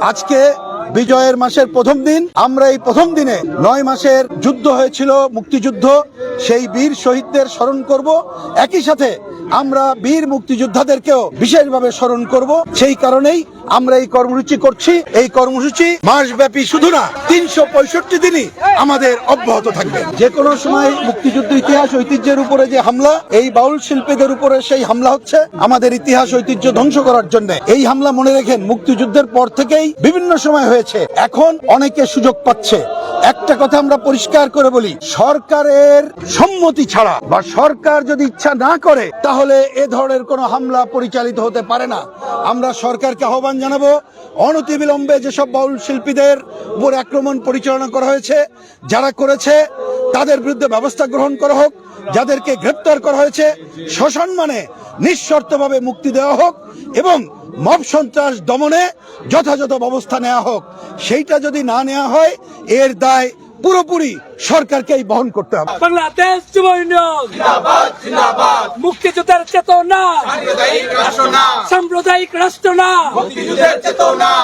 আজকে বিজয়ের মাসের প্রথম দিন। আমরা এই প্রথম দিনে নয় মাসের যুদ্ধ হয়েছিল, মুক্তিযুদ্ধ। সেই বীর শহীদদের স্মরণ করব। একই সাথে আমরা বীর মুক্তিযোদ্ধাদেরকেও বিশেষভাবে স্মরণ করব। সেই কারণেই আমরা এই কর্মসূচি করছি, এই কর্মসূচি মাসব্যাপী শুধু না, তিনশো পঁয়ষট্টি দিনই আমাদের অব্যাহত থাকবে। যে কোনো সময় মুক্তিযুদ্ধ ইতিহাস ঐতিহ্যের উপরে যে হামলা, এই বাউল শিল্পীদের উপরে সেই হামলা হচ্ছে আমাদের ইতিহাস ঐতিহ্য ধ্বংস করার জন্য। এই হামলা মনে রেখেন মুক্তিযুদ্ধের পর থেকেই বিভিন্ন সময় হয়েছে, এখন অনেকে সুযোগ পাচ্ছে। একটা কথা আমরা পরিষ্কার করে বলি, সরকারের সম্মতি ছাড়া বা সরকার যদি ইচ্ছা না করে, তাহলে এ ধরনের কোনো হামলা পরিচালিত হতে পারে না। আমরা সরকারকে আহ্বান জানাব, অনতিবিলম্বে যেসব বাউল শিল্পীদের উপর আক্রমণ পরিচালনা করা হয়েছে, যারা করেছে তাদের বিরুদ্ধে ব্যবস্থা গ্রহণ করা হোক যাদেরকে গ্রেপ্তার করা হয়েছে সসম্মানে নিঃশর্তভাবে মুক্তি দেওয়া হোক এবং মব সন্ত্রাস দমনে যথাযথ ব্যবস্থা নেওয়া হোক। সেইটা যদি না নেওয়া হয় এর দায় পুরোপুরি সরকারকেই বহন করতে হবে। বাংলাদেশ যুব ইউনিয়ন। মুক্তিযুদ্ধের চেতনা। সাম্প্রদায়িক রাষ্ট্র না।